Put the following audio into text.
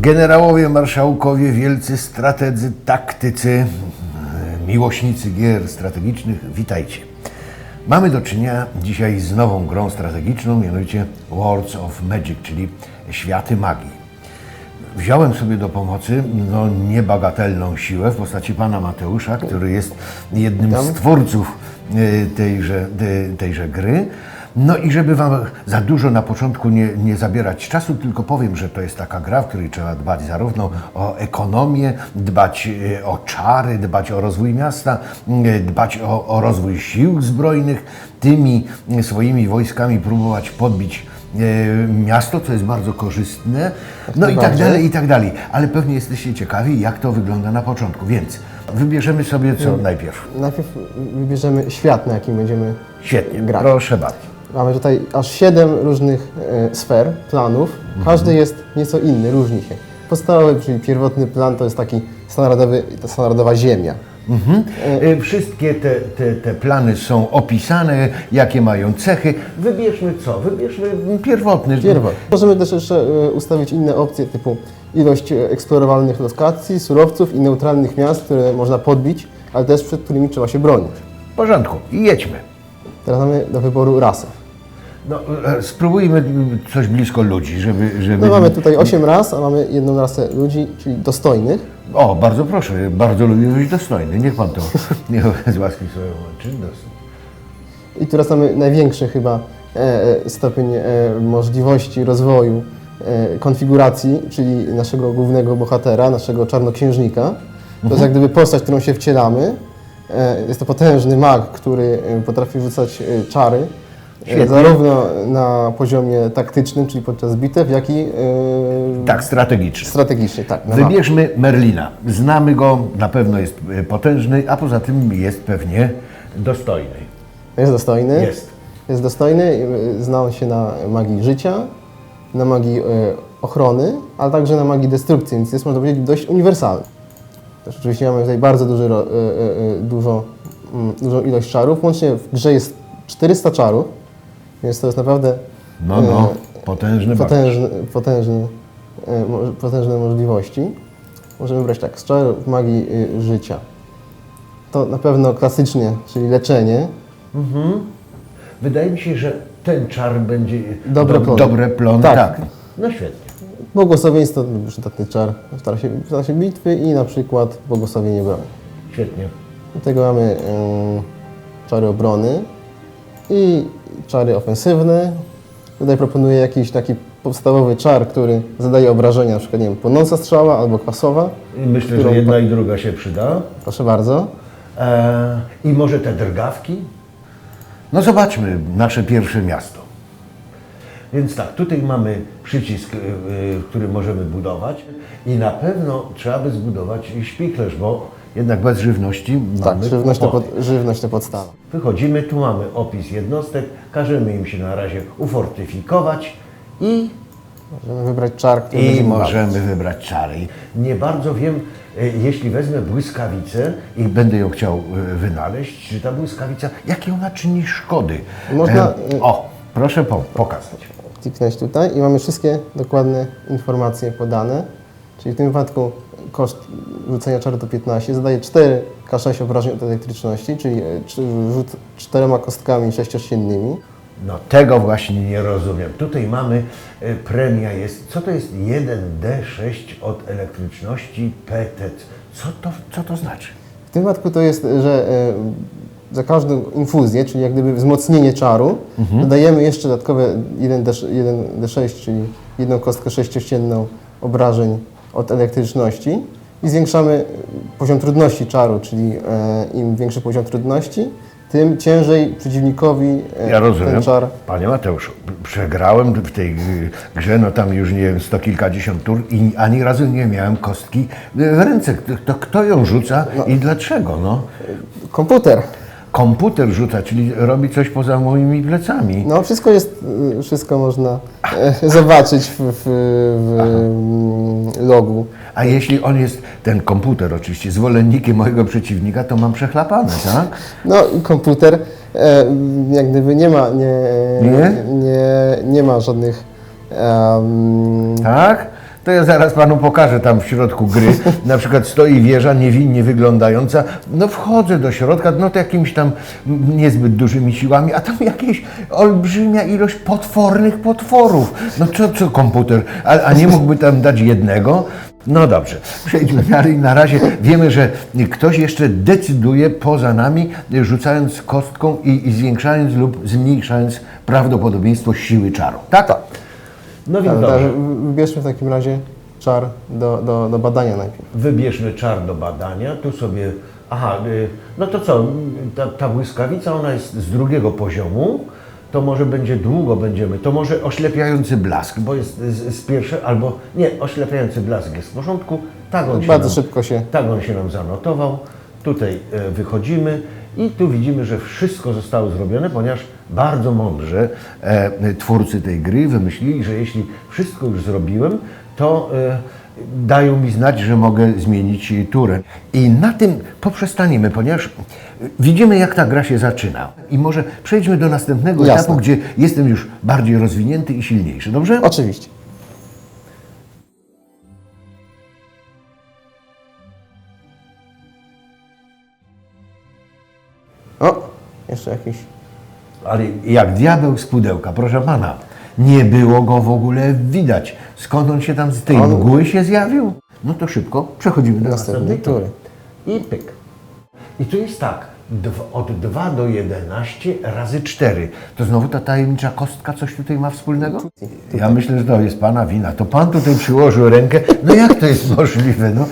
Generałowie, marszałkowie, wielcy strategzy, taktycy, e, miłośnicy gier strategicznych, witajcie. Mamy do czynienia dzisiaj z nową grą strategiczną, mianowicie Worlds of Magic, czyli Światy Magii. Wziąłem sobie do pomocy no, niebagatelną siłę w postaci pana Mateusza, który jest jednym z twórców e, tejże, te- tejże gry. No i żeby Wam za dużo na początku nie, nie zabierać czasu, tylko powiem, że to jest taka gra, w której trzeba dbać zarówno o ekonomię, dbać e, o czary, dbać o rozwój miasta, e, dbać o, o rozwój sił zbrojnych, tymi swoimi wojskami próbować podbić e, miasto, co jest bardzo korzystne, no i tak dalej, i tak dalej. Ale pewnie jesteście ciekawi, jak to wygląda na początku, więc wybierzemy sobie co najpierw. Najpierw wybierzemy świat, na jakim będziemy Świetnie, grać. proszę bardzo. Mamy tutaj aż siedem różnych e, sfer, planów. Każdy jest nieco inny, różni się. Podstawowy, czyli pierwotny plan to jest taki standardowy, to standardowa ziemia. Mhm. E, Wszystkie te, te, te plany są opisane, jakie mają cechy. Wybierzmy co? Wybierzmy pierwotny. Pierwotny. Możemy też jeszcze e, ustawić inne opcje typu ilość e, eksplorowalnych lokacji, surowców i neutralnych miast, które można podbić, ale też przed którymi trzeba się bronić. W porządku, i jedźmy. Teraz mamy do wyboru rasę. No, e, spróbujmy coś blisko ludzi, żeby... żeby... No mamy tutaj 8 ras, a mamy jedną rasę ludzi, czyli dostojnych. O, bardzo proszę, bardzo lubię być dostojny. Niech pan to niech z łaski swoją łączy. I teraz mamy największy chyba e, e, stopień e, możliwości rozwoju e, konfiguracji, czyli naszego głównego bohatera, naszego czarnoksiężnika. To jest jak gdyby postać, którą się wcielamy. E, jest to potężny mag, który e, potrafi rzucać czary. E, Świetnie. Zarówno na poziomie taktycznym, czyli podczas bitew, jak i e, Tak, strategicznie. strategicznie. Tak, mapie. Wybierzmy Merlina. Znamy go, na pewno jest e, potężny, a poza tym jest pewnie dostojny. Jest dostojny. Jest. Jest dostojny, y, zna on się na magii życia, na magii y, ochrony, ale także na magii destrukcji, więc jest, można powiedzieć, dość uniwersalny. Też oczywiście mamy tutaj bardzo duży, ro- y, y, y, dużo, mm, dużą ilość czarów. Łącznie w grze jest 400 czarów, więc to jest naprawdę No, no, y, potężny potężny, potężny, y, mo- potężne możliwości. Możemy brać tak, z czarów magii y, życia. To na pewno klasycznie, czyli leczenie, Wydaje mi się, że ten czar będzie Dobre plony. dobre plony. Tak. Tak. No świetnie. Błogosławieństwo to przydatny czar w czasie, w bitwy i na przykład błogosławienie broni. Świetnie. Do tego mamy ym, czary obrony i czary ofensywne. Tutaj proponuję jakiś taki podstawowy czar, który zadaje obrażenia, na przykład nie wiem, płonąca strzała albo kwasowa. I myślę, Którą że jedna i druga się przyda. Proszę bardzo. E, I może te drgawki? No zobaczmy nasze pierwsze miasto. Więc tak, tutaj mamy przycisk, y, y, który możemy budować i na pewno trzeba by zbudować śpiklerz, bo jednak bez żywności Tak, mamy żywność to, pod, żywność to podstawa. Wychodzimy, tu mamy opis jednostek, każemy im się na razie ufortyfikować i Możemy wybrać czar, który i możemy. możemy wybrać czary. Nie bardzo wiem, e, jeśli wezmę błyskawicę i będę ją chciał e, wynaleźć, czy ta błyskawica, jakie ona czyni szkody. Można, E, O, proszę po, pokazać. kliknąć tutaj i mamy wszystkie dokładne informacje podane. Czyli w tym wypadku koszt rzucenia czaru to 15, zadaje 4 K6 obrażeń od elektryczności, czyli e, rzut czterema kostkami sześciosiennymi. No tego właśnie nie rozumiem. Tutaj mamy, e, premia jest, co to jest 1D6 od elektryczności PTC? Co to, co to znaczy? W tym wypadku to jest, że e, za każdą infuzję, czyli jak gdyby wzmocnienie czaru, dodajemy jeszcze dodatkowe 1D, 1D6, czyli jedną kostkę sześciościenną obrażeń od elektryczności i zwiększamy poziom trudności czaru, czyli e, im większy poziom trudności, tym ciężej przeciwnikowi e, Ja rozumiem. ten czar. Panie Mateuszu, przegrałem w tej grze, no tam już nie wiem, sto kilkadziesiąt tur i ani razu nie miałem kostki w ręce. Kto, to kto ją rzuca i dlaczego? No? Komputer. Komputer rzuca, czyli robi coś poza moimi plecami. No wszystko jest, y, wszystko można e, zobaczyć w, w, w mm, logu. A jeśli on jest, ten komputer oczywiście, zwolennikiem mojego przeciwnika, to mam przechlapane, tak? No komputer e, jak gdyby nie ma, nie, Nie? nie, nie ma żadnych em, Tak? To ja zaraz panu pokażę tam w środku gry. Na przykład stoi wieża niewinnie wyglądająca. No wchodzę do środka, no to jakimiś tam niezbyt dużymi siłami, a tam jakieś olbrzymia ilość potwornych potworów. No co, co komputer? A, a nie mógłby tam dać jednego? No dobrze, przejdźmy dalej. Na razie wiemy, że ktoś jeszcze decyduje poza nami, rzucając kostką i, i zwiększając lub zmniejszając prawdopodobieństwo siły czaru. Tak? Tak. No więc Tak, dobrze. wybierzmy w takim razie czar do, do, do badania najpierw. Wybierzmy czar do badania. Tu sobie. Aha, y, no to co? Ta, ta błyskawica, ona jest z drugiego poziomu. To może będzie długo będziemy. To może oślepiający blask, bo jest z, z albo nie, oślepiający blask jest w porządku. Tak on się Bardzo nam, szybko się Tak on się nam zanotował. Tutaj e, wychodzimy i tu widzimy, że wszystko zostało zrobione, ponieważ bardzo mądrze e, twórcy tej gry wymyślili, że jeśli wszystko już zrobiłem, to e, dają mi znać, że mogę zmienić turę. I na tym poprzestaniemy, ponieważ widzimy, jak ta gra się zaczyna. I może przejdźmy do następnego Jasne. etapu, gdzie jestem już bardziej rozwinięty i silniejszy. Dobrze? Oczywiście. Jeszcze jakiś. Ale jak diabeł z pudełka, proszę pana, nie było go w ogóle widać. Skąd on się tam z tej On- mgły się zjawił? No to szybko przechodzimy do Następnej tury. I pyk. I tu jest tak, od 2 do 11 razy 4. To znowu ta tajemnicza kostka coś tutaj ma wspólnego? Ja myślę, że to jest pana wina. To pan tutaj przyłożył rękę. No jak to jest możliwe? No,